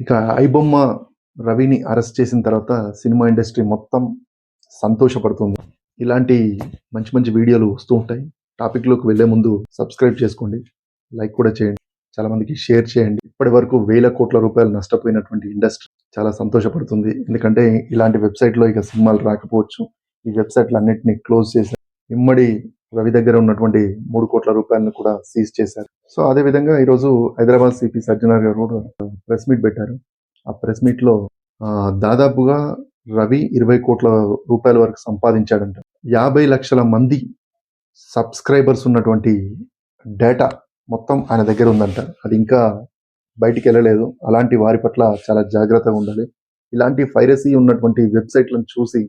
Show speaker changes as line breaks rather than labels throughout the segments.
ఇక ఐబొమ్మ రవిని అరెస్ట్ చేసిన తర్వాత సినిమా ఇండస్ట్రీ మొత్తం సంతోషపడుతుంది. ఇలాంటి మంచి మంచి వీడియోలు వస్తూ ఉంటాయి. టాపిక్లోకి వెళ్ళే ముందు సబ్స్క్రైబ్ చేసుకోండి. లైక్ కూడా చేయండి. చాలా మందికి షేర్ చేయండి. ఇప్పటి వరకు వేల కోట్ల రూపాయలు నష్టపోయినటువంటి ఇండస్ట్రీ చాలా సంతోషపడుతుంది. ఎందుకంటే ఇలాంటి వెబ్సైట్లో ఇక సినిమాలు రాకపోవచ్చు. ఈ వెబ్సైట్లు అన్నింటినీ క్లోజ్ చేశారు. ఇమ్మడి రవి దగ్గర ఉన్నటువంటి మూడు కోట్ల రూపాయలను కూడా సీజ్ చేశారు. సో అదే విధంగా ఈరోజు హైదరాబాద్ సిపి సజ్జనార్ గారు కూడా ప్రెస్ మీట్ పెట్టారు. ఆ ప్రెస్ మీట్లో దాదాపుగా రవి ఇరవై కోట్ల రూపాయల వరకు సంపాదించాడంట. యాభై లక్షల మంది సబ్స్క్రైబర్స్ ఉన్నటువంటి డేటా మొత్తం ఆయన దగ్గర ఉందంట. అది ఇంకా బయటికి వెళ్ళలేదు. అలాంటి వారి పట్ల చాలా జాగ్రత్తగా ఉండాలి. ఇలాంటి ఫైరసీ ఉన్నటువంటి వెబ్సైట్లను చూసి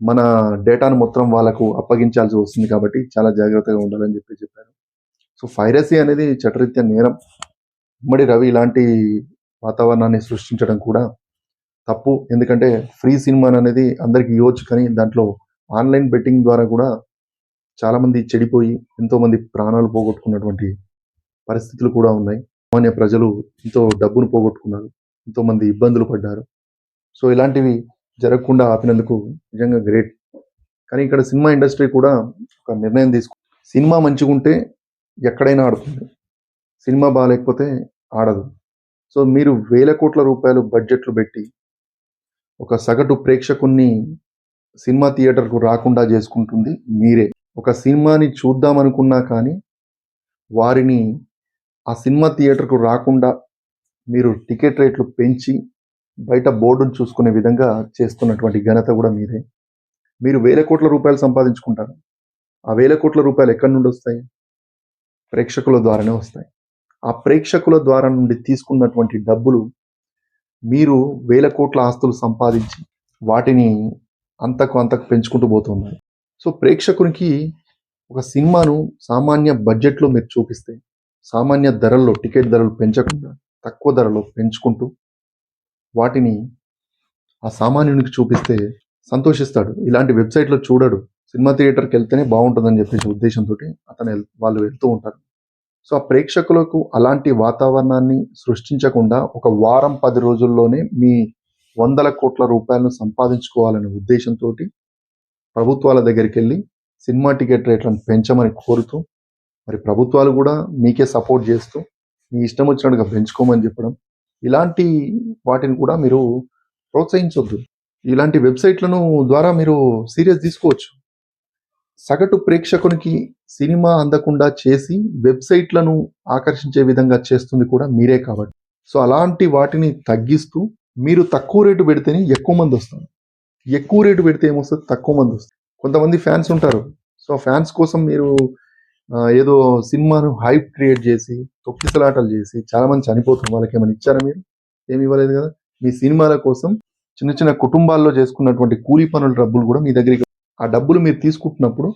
మన డేటాను మొత్తం వాళ్ళకు అప్పగించాల్సి వస్తుంది కాబట్టి చాలా జాగ్రత్తగా ఉండాలని చెప్పి చెప్పారు. సో ఫైరసీ అనేది చట్టరీత్యా నేరం. ఉమ్మడి రవి ఇలాంటి వాతావరణాన్ని సృష్టించడం కూడా తప్పు. ఎందుకంటే ఫ్రీ సినిమా అనేది అందరికి ఇవ్వచ్చు కానీ దాంట్లో ఆన్లైన్ బెట్టింగ్ ద్వారా కూడా చాలామంది చెడిపోయి ఎంతోమంది ప్రాణాలు పోగొట్టుకున్నటువంటి పరిస్థితులు కూడా ఉన్నాయి. సామాన్య ప్రజలు ఎంతో డబ్బును పోగొట్టుకున్నారు ఎంతోమంది ఇబ్బందులు పడ్డారు. సో ఇలాంటివి జరగకుండా ఆపినందుకు నిజంగా గ్రేట్. కానీ ఇక్కడ సినిమా ఇండస్ట్రీ కూడా ఒక నిర్ణయం తీసుకు సినిమా మంచిగా ఉంటే ఎక్కడైనా ఆడుతుంది. సినిమా బాగాలేకపోతే ఆడదు. సో మీరు వేల కోట్ల రూపాయలు బడ్జెట్లు పెట్టి ఒక సగటు ప్రేక్షకుణ్ణి సినిమా థియేటర్కు రాకుండా చేసుకుంటుంది మీరే. ఒక సినిమాని చూద్దామనుకున్నా కానీ వారిని ఆ సినిమా థియేటర్కు రాకుండా మీరు టికెట్ రేట్లు పెంచి బయట బోర్డును చూసుకునే విధంగా చేస్తున్నటువంటి ఘనత కూడా మీదే. మీరు వేల కోట్ల రూపాయలు సంపాదించుకుంటారు. ఆ వేల కోట్ల రూపాయలు ఎక్కడి నుండి వస్తాయి? ప్రేక్షకుల ద్వారానే వస్తాయి. ఆ ప్రేక్షకుల ద్వారా నుండి తీసుకున్నటువంటి డబ్బులు మీరు వేల కోట్ల ఆస్తులు సంపాదించి వాటిని అంతకు అంతకు పెంచుకుంటూ పోతున్నారు. సో ప్రేక్షకునికి ఒక సినిమాను సామాన్య బడ్జెట్లో మీరు చూపిస్తే సామాన్య ధరల్లో టికెట్ ధరలు పెంచకుండా తక్కువ ధరలో పెంచుకుంటూ వాటిని ఆ సామాన్యునికి చూపిస్తే సంతోషిస్తాడు. ఇలాంటి వెబ్సైట్లో చూడడు. సినిమా థియేటర్కి వెళ్తేనే బాగుంటుందని చెప్పేసి ఉద్దేశంతో అతను వాళ్ళు వెళ్తూ ఉంటారు. సో ఆ ప్రేక్షకులకు అలాంటి వాతావరణాన్ని సృష్టించకుండా ఒక వారం పది రోజుల్లోనే మీ వందల కోట్ల రూపాయలను సంపాదించుకోవాలనే ఉద్దేశంతో ప్రభుత్వాల దగ్గరికి వెళ్ళి సినిమా టికెట్ రేట్లను పెంచమని కోరుతూ మరి ప్రభుత్వాలు కూడా మీకే సపోర్ట్ చేస్తూ మీ ఇష్టం వచ్చినట్టుగా పెంచుకోమని చెప్పడం ఇలాంటి వాటిని కూడా మీరు ప్రోత్సహించొద్దు. ఇలాంటి వెబ్సైట్లను ద్వారా మీరు సీరియస్ తీసుకోవచ్చు. సగటు ప్రేక్షకునికి సినిమా అందకుండా చేసి వెబ్సైట్లను ఆకర్షించే విధంగా చేస్తుంది కూడా మీరే కాబట్టి. సో అలాంటి వాటిని తగ్గిస్తూ మీరు తక్కువ రేటు పెడితేనే ఎక్కువ మంది వస్తారు. ఎక్కువ రేటు పెడితే ఏమొస్తుంది? తక్కువ మంది వస్తుంది కొంతమంది ఫ్యాన్స్ ఉంటారు. సో ఫ్యాన్స్ కోసం మీరు ఏదో సినిమాను హైప్ క్రియేట్ చేసి తొక్కిసలాటలు చేసి చాలా మంది చనిపోతున్నారు. వాళ్ళకి ఏమైనా ఇచ్చారా మీరు? ఏమి ఇవ్వలేదు కదా? మీ సినిమాల కోసం చిన్న చిన్న కుటుంబాల్లో చేసుకున్నటువంటి కూలీ పనుల డబ్బులు కూడా మీ దగ్గరికి ఆ డబ్బులు మీరు తీసుకుంటున్నప్పుడు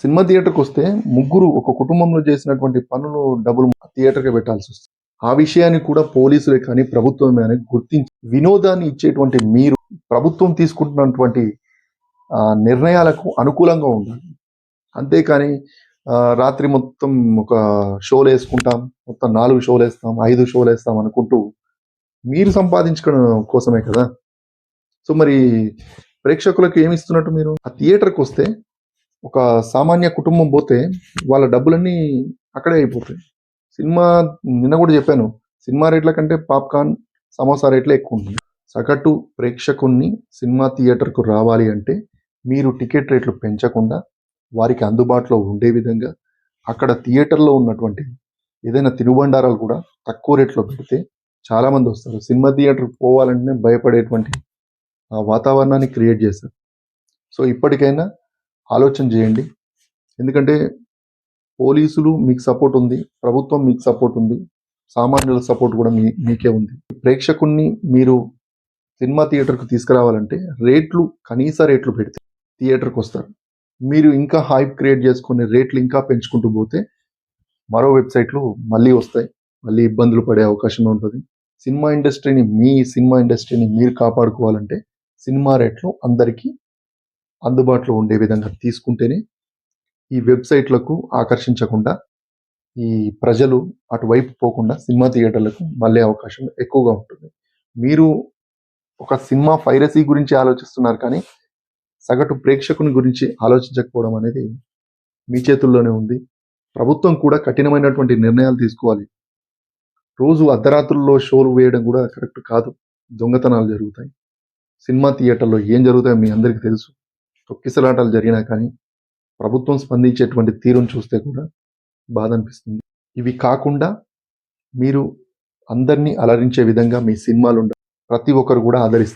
సినిమా థియేటర్కి వస్తే ముగ్గురు ఒక కుటుంబంలో చేసినటువంటి పనులు డబ్బులు థియేటర్కి పెట్టాల్సి వస్తుంది. ఆ విషయాన్ని కూడా పోలీసులే కానీ ప్రభుత్వమే అని గుర్తించి వినోదాన్ని ఇచ్చేటువంటి మీరు ప్రభుత్వం తీసుకుంటున్నటువంటి నిర్ణయాలకు అనుకూలంగా ఉండాలి. అంతేకాని రాత్రి మొత్తం ఒక షోలు వేసుకుంటాం మొత్తం నాలుగు షోలు వేస్తాం ఐదు షోలు వేస్తాం అనుకుంటూ మీరు సంపాదించుకోవడం కోసమే కదా? సో మరి ప్రేక్షకులకు ఏమి ఇస్తున్నట్టు మీరు? ఆ థియేటర్కి వస్తే ఒక సామాన్య కుటుంబం పోతే వాళ్ళ డబ్బులన్నీ అక్కడే అయిపోతాయి. సినిమా నిన్న కూడా చెప్పాను సినిమా రేట్ల కంటే పాప్కార్న్ సమోసా రేట్లే ఎక్కువ ఉంటుంది. సగటు ప్రేక్షకుణ్ణి సినిమా థియేటర్కు రావాలి అంటే మీరు టికెట్ రేట్లు పెంచకుండా వారికి అందుబాటులో ఉండే విధంగా అక్కడ థియేటర్లో ఉన్నటువంటి ఏదైనా తినుబండారాలు కూడా తక్కువ రేట్లో పెడితే చాలామంది వస్తారు. సినిమా థియేటర్కి పోవాలంటే భయపడేటువంటి ఆ వాతావరణాన్ని క్రియేట్ చేస్తారు సో ఇప్పటికైనా ఆలోచన చేయండి. ఎందుకంటే పోలీసులు మీకు సపోర్ట్ ఉంది ప్రభుత్వం మీకు సపోర్ట్ ఉంది సామాన్యుల సపోర్ట్ కూడా మీ మీకే ఉంది. ప్రేక్షకుణ్ణి మీరు సినిమా థియేటర్కు తీసుకురావాలంటే రేట్లు కనీస రేట్లు పెడితే థియేటర్కి వస్తారు. మీరు ఇంకా హైప్ క్రియేట్ చేసుకునే రేట్లు ఇంకా పెంచుకుంటూ పోతే మరో వెబ్సైట్లు మళ్ళీ వస్తాయి. మళ్ళీ ఇబ్బందులు పడే అవకాశం ఉంటుంది. సినిమా ఇండస్ట్రీని మీ సినిమా ఇండస్ట్రీని మీరు కాపాడుకోవాలంటే సినిమా రేట్లు అందరికీ అందుబాటులో ఉండే విధంగా తీసుకుంటేనే ఈ వెబ్సైట్లకు ఆకర్షించకుండా ఈ ప్రజలు అటువైపు పోకుండా సినిమా థియేటర్లకు మళ్ళీ అవకాశం ఎక్కువగా ఉంటుంది. మీరు ఒక సినిమా పైరసీ గురించి ఆలోచిస్తున్నారు కానీ సగటు ప్రేక్షకుని గురించి ఆలోచించకపోవడం అనేది మీ చేతుల్లోనే ఉంది. ప్రభుత్వం కూడా కఠినమైనటువంటి నిర్ణయాలు తీసుకోవాలి. రోజు అర్ధరాత్రుల్లో షోలు వేయడం కూడా కరెక్ట్ కాదు. దొంగతనాలు జరుగుతాయి. సినిమా థియేటర్లో ఏం జరుగుతాయో మీ అందరికీ తెలుసు. తొక్కిసలాటాలు జరిగినా కానీ ప్రభుత్వం స్పందించేటువంటి తీరును చూస్తే కూడా బాధ అనిపిస్తుంది. ఇవి కాకుండా మీరు అందరినీ అలరించే విధంగా మీ సినిమాలు ప్రతి ఒక్కరు కూడా ఆదరిస్తారు.